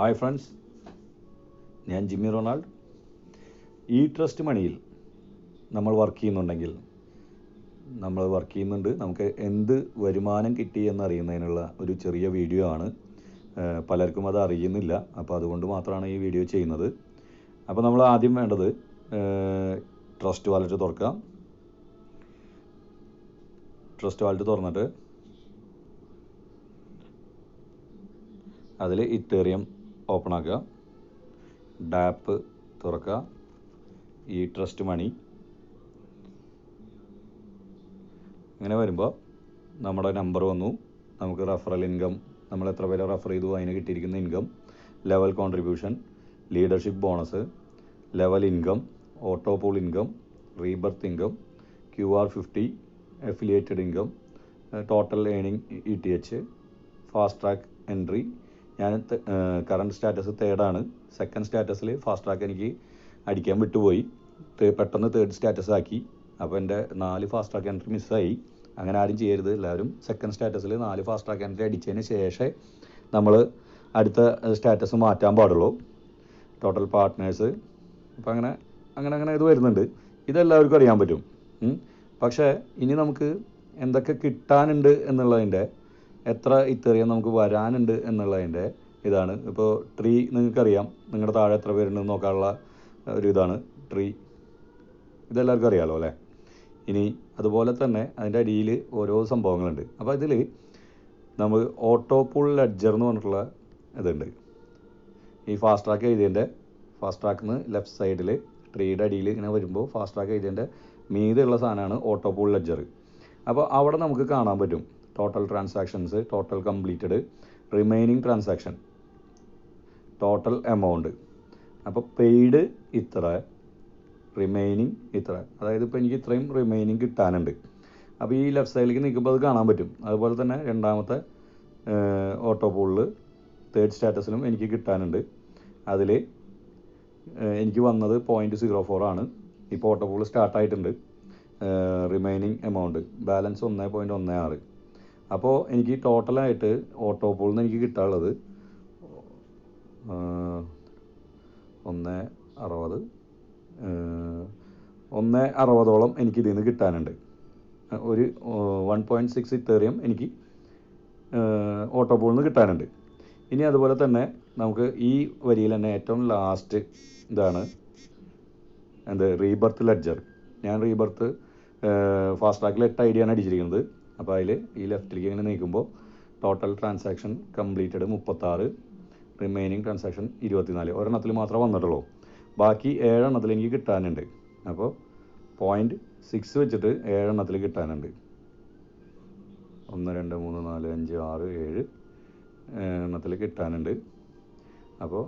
Hi friends ഞാൻ Jimmy Ronald. ഈ trust മണിയിൽ നമ്മൾ വർക്ക് ചെയ്യുന്നുണ്ടെങ്കിൽ നമ്മൾ വർക്ക് ചെയ്യുന്നുണ്ട്. നമുക്ക് എന്ത് വരുമാനം കിട്ടി എന്നറിയുന്നതിനുള്ള ഒരു ചെറിയ വീഡിയോ ആണ്. പലർക്കും അത് അറിയുന്നില്ല. അപ്പോൾ അതുകൊണ്ട് മാത്രമാണ് ഈ വീഡിയോ ചെയ്യുന്നത്. അപ്പോൾ നമ്മൾ ആദ്യം വേണ്ടത് ട്രസ്റ്റ് വാലറ്റ് തുറക്കാം. ട്രസ്റ്റ് വാലറ്റ് തുറന്നിട്ട് അതിൽ ഇത്തേറിയം ഓപ്പൺ ആക്കുക. ഡാപ്പ് തുറക്കുക. ഈ ട്രസ്റ്റ് മണി ഇങ്ങനെ വരുമ്പോൾ നമ്മുടെ നമ്പർ വന്നു. നമുക്ക് റഫറൽ ഇൻകം നമ്മൾ എത്ര പേരെ റഫർ ചെയ്തു അതിന് കിട്ടിയിരിക്കുന്ന income level contribution leadership bonus level income auto pool income rebirth income Q R fifty affiliated income total earning E T H fast track entry ഞാൻ കറണ്ട് സ്റ്റാറ്റസ് തേർഡാണ് സെക്കൻഡ് സ്റ്റാറ്റസിൽ fast track എനിക്ക് അടിക്കാൻ വിട്ടുപോയി. പെട്ടെന്ന് തേർഡ് സ്റ്റാറ്റസ് ആക്കി. അപ്പോൾ എന്റെ നാല് ഫാസ്റ്റ് ട്രാക്ക് എൻട്രി മിസ്സായി അങ്ങനെ ആരും ചെയ്യരുത് എല്ലാവരും. സെക്കൻഡ് സ്റ്റാറ്റസിൽ നാല് ഫാസ്റ്റ് ട്രാക്ക് എൻട്രി അടിച്ചതിന് ശേഷം നമ്മൾ അടുത്ത സ്റ്റാറ്റസ് മാറ്റാൻ പാടുള്ളൂ. ടോട്ടൽ പാർട്ട്നേഴ്സ് അപ്പോൾ അങ്ങനെ അങ്ങനെ അങ്ങനെ ഇത് വരുന്നുണ്ട്. ഇതെല്ലാവർക്കും അറിയാൻ പറ്റും. പക്ഷേ ഇനി നമുക്ക് എന്തൊക്കെ കിട്ടാനുണ്ട് എന്നുള്ളതിന്റെ എത്ര ഇത്രയും നമുക്ക് വരാനുണ്ട് എന്നുള്ളതിന്റെ ഇതാണ്. ഇപ്പോൾ ട്രീ നിങ്ങൾക്കറിയാം. നിങ്ങളുടെ താഴെ എത്ര പേരുണ്ടെന്ന് നോക്കാനുള്ള ഒരു ഇതാണ് ട്രീ ഇതെല്ലാവർക്കും അറിയാമല്ലോ അല്ലേ? ഇനി അതുപോലെ തന്നെ അതിന്റെ അടിയിൽ ഓരോ സംഭവങ്ങളുണ്ട്. അപ്പോൾ ഇതിൽ നമ്മൾ ഓട്ടോ പുൾ ലഡ്ജർ എന്ന് പറഞ്ഞിട്ടുള്ള ഇതുണ്ട്. ഈ ഫാസ്റ്റ് ട്രാക്ക് എഴുതിയതിന്റെ ഫാസ്റ്റ് ട്രാക്കിൽ നിന്ന് ലെഫ്റ്റ് സൈഡിൽ ട്രീയുടെ അടിയിൽ ഇങ്ങനെ വരുമ്പോൾ ഫാസ്റ്റ് ട്രാക്ക് എഴുതിയതിന്റെ മീതെയുള്ള സാധനമാണ് ഓട്ടോ പുൾ ലഡ്ജർ അപ്പോൾ അവിടെ നമുക്ക് കാണാൻ പറ്റും. Total transactions total completed remaining transaction total amount അപ്പോൾ പെയ്ഡ് ഇത്ര റിമൈനിങ് ഇത്ര. അതായത് ഇപ്പോൾ എനിക്ക് ഇത്രയും റിമൈനിങ് കിട്ടാനുണ്ട്. അപ്പോൾ ഈ ലെഫ്റ്റ് സൈഡിലേക്ക് നിൽക്കുമ്പോൾ അത് കാണാൻ പറ്റും. അതുപോലെ തന്നെ രണ്ടാമത്തെ ഓട്ടോ പൂളിൽ തേർഡ് സ്റ്റാറ്റസിലും എനിക്ക് കിട്ടാനുണ്ട്. അതിൽ എനിക്ക് വന്നത് പോയിന്റ് സീറോ ഫോർ ആണ്. ഇപ്പോൾ ഓട്ടോ പൂൾ സ്റ്റാർട്ടായിട്ടുണ്ട് റിമൈനിങ് എമൗണ്ട് ബാലൻസ് ഒന്ന് പോയിന്റ് ഒന്ന് ആറ്. അപ്പോൾ എനിക്ക് ടോട്ടലായിട്ട് ഓട്ടോ പോളിൽ നിന്ന് എനിക്ക് കിട്ടാനുള്ളത് ഒന്ന് അറുപത് ഒന്ന് അറുപതോളം എനിക്ക് ഇതിൽ നിന്ന് കിട്ടാനുണ്ട് ഒരു വൺ പോയിന്റ് സിക്സ് ഇത്തേറിയം എനിക്ക് ഓട്ടോപോളിൽ ഓട്ടോ പൂളിൽ നിന്ന് കിട്ടാനുണ്ട്. ഇനി അതുപോലെ തന്നെ നമുക്ക് ഈ വരിയിൽ തന്നെ ഏറ്റവും ലാസ്റ്റ് ഇതാണ് എന്ത് റീബർത്ത് ലെഡ്ജർ ഞാൻ റീബർത്ത് ഫാസ്റ്റ് ട്രാക്കിൽ എട്ട് ഡിയാണ് അടിച്ചിരിക്കുന്നത്. അപ്പോൾ അതിൽ ഈ ലെഫ്റ്റിലേക്ക് ഇങ്ങനെ നീക്കുമ്പോൾ ടോട്ടൽ ട്രാൻസാക്ഷൻ കംപ്ലീറ്റഡ് മുപ്പത്താറ് റിമൈനിങ് ട്രാൻസാക്ഷൻ ഇരുപത്തിനാല്. ഒരെണ്ണത്തിൽ മാത്രമേ വന്നിട്ടുള്ളൂ. ബാക്കി ഏഴെണ്ണത്തിൽ എനിക്ക് കിട്ടാനുണ്ട്. അപ്പോൾ പോയിന്റ് സിക്സ് വെച്ചിട്ട് ഏഴെണ്ണത്തിൽ കിട്ടാനുണ്ട്. ഒന്ന് രണ്ട് മൂന്ന് നാല് അഞ്ച് ആറ് ഏഴ് എണ്ണത്തിൽ കിട്ടാനുണ്ട്. അപ്പോൾ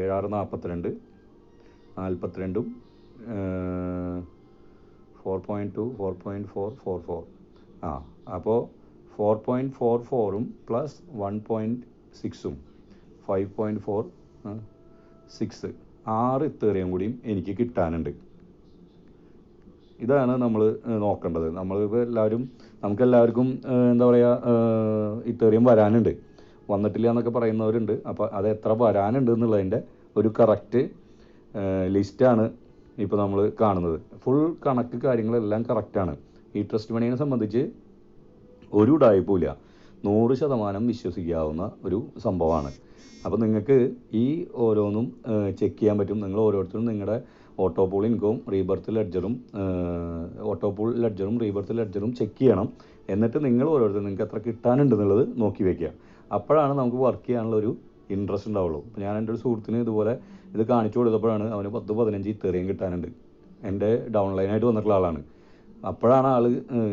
ഏഴാറ് നാൽപ്പത്തിരണ്ട് നാൽപ്പത്തിരണ്ടും four point two four point four four four ആ അപ്പോൾ ഫോർ പോയിന്റ് ഫോർ ഫോറും പ്ലസ് വൺ പോയിന്റ് സിക്സും ഫൈവ് പോയിന്റ് ഫോർ സിക്സ് ആറ് ഇത്തേറിയും കൂടിയും എനിക്ക് കിട്ടാനുണ്ട്. ഇതാണ് നമ്മൾ നോക്കേണ്ടത്. നമ്മളിപ്പോൾ എല്ലാവരും നമുക്കെല്ലാവർക്കും എല്ലാവർക്കും എന്താ പറയുക ഇത്തേറിയും വരാനുണ്ട്. വന്നിട്ടില്ല എന്നൊക്കെ പറയുന്നവരുണ്ട്. അപ്പോൾ അത് എത്ര വരാനുണ്ട് എന്നുള്ളതിന്റെ ഒരു കറക്റ്റ് ലിസ്റ്റാണ് ഇപ്പോൾ നമ്മൾ കാണുന്നത്. ഫുൾ കണക്ക് കാര്യങ്ങളെല്ലാം കറക്റ്റാണ് ഈ ട്രസ്റ്റ് മണിയെ സംബന്ധിച്ച് ഒരു ഉടായ്പൂല നൂറ് ശതമാനം വിശ്വസിക്കാവുന്ന ഒരു സംഭവമാണ്. അപ്പോൾ നിങ്ങൾക്ക് ഈ ഓരോന്നും ചെക്ക് ചെയ്യാൻ പറ്റും. നിങ്ങൾ ഓരോരുത്തരും നിങ്ങളുടെ ഓട്ടോ പൂൾ ഇൻകവും റീബർത്ത് ലെഡ്ജറും ഓട്ടോ പൂൾ ലെഡ്ജറും റീബർത്ത് ലെഡ്ജറും ചെക്ക് ചെയ്യണം. എന്നിട്ട് നിങ്ങൾ ഓരോരുത്തരും നിങ്ങൾക്ക് എത്ര കിട്ടാനുണ്ടെന്നുള്ളത് നോക്കി വയ്ക്കുക അപ്പോഴാണ് നമുക്ക് വർക്ക് ചെയ്യാനുള്ള ഒരു ഇൻട്രസ്റ്റ് ഉണ്ടാവുള്ളൂ. അപ്പോൾ ഞാൻ എന്റെ ഒരു സുഹൃത്തിന് ഇതുപോലെ ഇത് കാണിച്ചു കൊടുത്തപ്പോഴാണ് അവന് പത്ത് പതിനഞ്ച് ഇത്തെറിയും കിട്ടാനുണ്ട്. എന്റെ ഡൗൺലൈനായിട്ട് വന്നിട്ടുള്ള ആളാണ്. അപ്പോഴാണ് ആൾ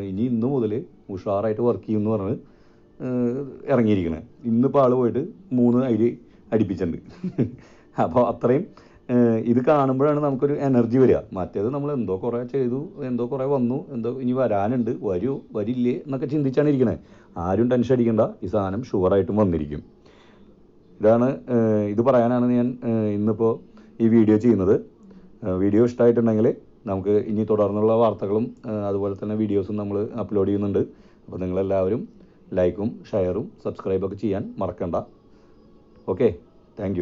ഇനി ഇന്ന് മുതൽ ഉഷാറായിട്ട് വർക്ക് ചെയ്യും എന്ന് പറഞ്ഞ് ഇറങ്ങിയിരിക്കുന്നത് ഇന്നിപ്പോൾ ആൾ പോയിട്ട് മൂന്ന് അരി അടിപ്പിച്ചിട്ടുണ്ട്. അപ്പോൾ അത്രയും ഇത് കാണുമ്പോഴാണ് നമുക്കൊരു എനർജി വരിക. മറ്റേത് നമ്മൾ എന്തോ കുറേ ചെയ്തു എന്തോ കുറേ വന്നു എന്തോ ഇനി വരാനുണ്ട്. വരൂ വരില്ലേ എന്നൊക്കെ ചിന്തിച്ചാണ് ഇരിക്കുന്നത് ആരും ടെൻഷൻ അടിക്കണ്ട. ഈ സാധനം ഷുവറായിട്ടും വന്നിരിക്കും. ഇതാണ് ഇത് പറയാനാണ് ഞാൻ ഇന്നിപ്പോൾ ഈ വീഡിയോ ചെയ്യുന്നത്. വീഡിയോ ഇഷ്ടമായിട്ടുണ്ടെങ്കിൽ നമുക്ക് ഇനി തുടർന്നുള്ള വാർത്തകളും അതുപോലെ തന്നെ വീഡിയോസും നമ്മൾ അപ്ലോഡ് ചെയ്യുന്നുണ്ട്. അപ്പോൾ നിങ്ങളെല്ലാവരും ലൈക്കും ഷെയറും സബ്സ്ക്രൈബൊക്കെ ചെയ്യാൻ മറക്കണ്ട. Okay thank